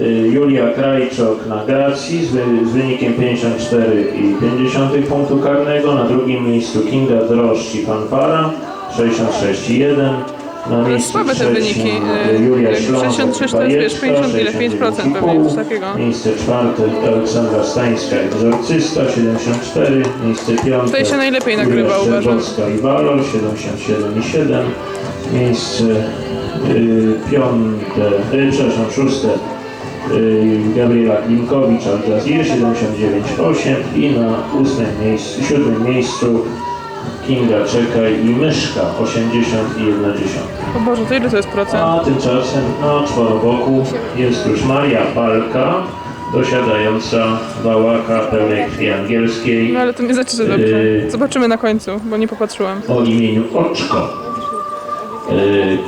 y, Julia Krajczok na Gracji z, wy, z wynikiem 54,5 punktu karnego. Na drugim miejscu Kinga Droszcz i Fanfara 66,1. Na miejscu słabe te wyniki, y, y, Julia Ślązak 63 to jest, wiesz, 50 ile, 5% pewnie, coś takiego. Miejsce czwarte Aleksandra Stańska, egzorcysta 74. Miejsce piąte Tutaj się najlepiej Julia nagrywa, uważam. Szczerbowska i Walor 77,7. Miejsce y, piąte, y, przepraszam, szóste Gabriela Klinkowicz, Al Jazeera 79,8 i na ósmym miejscu, siódmym miejscu Kinga Czekaj i Myszka 80,1. O Boże, to ile to jest procent? A tymczasem na czworoboku jest już Maria Palka, dosiadająca wałaka pełnej krwi angielskiej No ale to nie znaczy, że dobrze. Yy. Zobaczymy na końcu, bo nie popatrzyłam. o imieniu Oczko. Yy,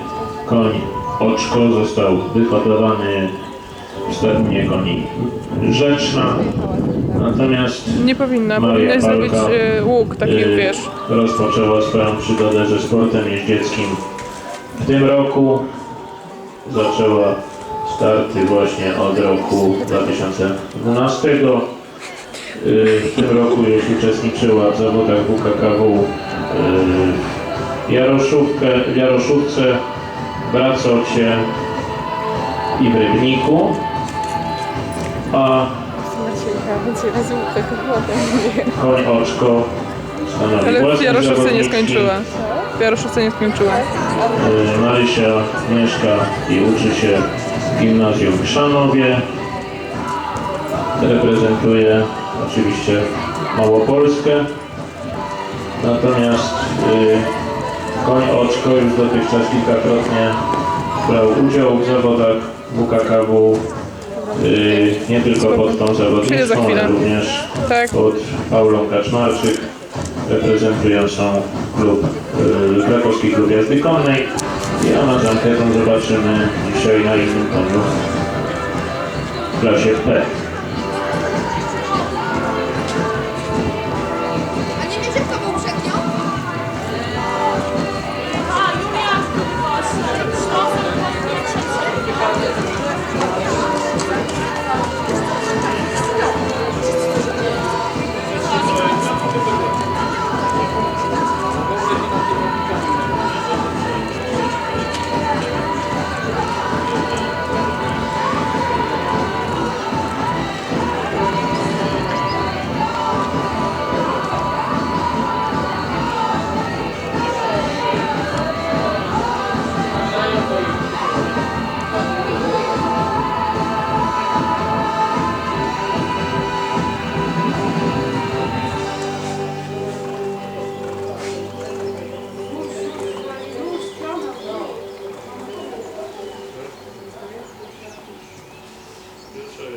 Koń Oczko został wyhodowany stadninie koni Rzeczna, natomiast Nie powinna, Maria powinnaś Palka, zrobić y, łuk taki, yy, wiesz. rozpoczęła swoją przygodę ze sportem jeździeckim w tym roku. Zaczęła starty właśnie od roku 2012. Yy, W tym roku już uczestniczyła w zawodach WKKW yy, w Jaroszówkę, w Jaroszówce, Bracocie i w Rybniku. A koń oczko Ale Jaroszówce nie skończyła. W Jaroszówce nie skończyła. Marysia mieszka i uczy się w gimnazjum w Szanowie. Reprezentuje oczywiście Małopolskę. Natomiast y, koń Oczko już dotychczas kilkakrotnie brał udział w zawodach WKKW. Y, nie tylko pod tą zawodniczką, ale również Tak. pod Paulą Kaczmarczyk reprezentującą klub, y, krakowski klub jazdy konnej. I ona z ankietą zobaczymy dzisiaj na innym koniu w klasie P.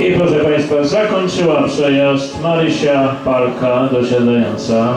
I proszę Państwa, zakończyła przejazd Marysia Palka dosiadająca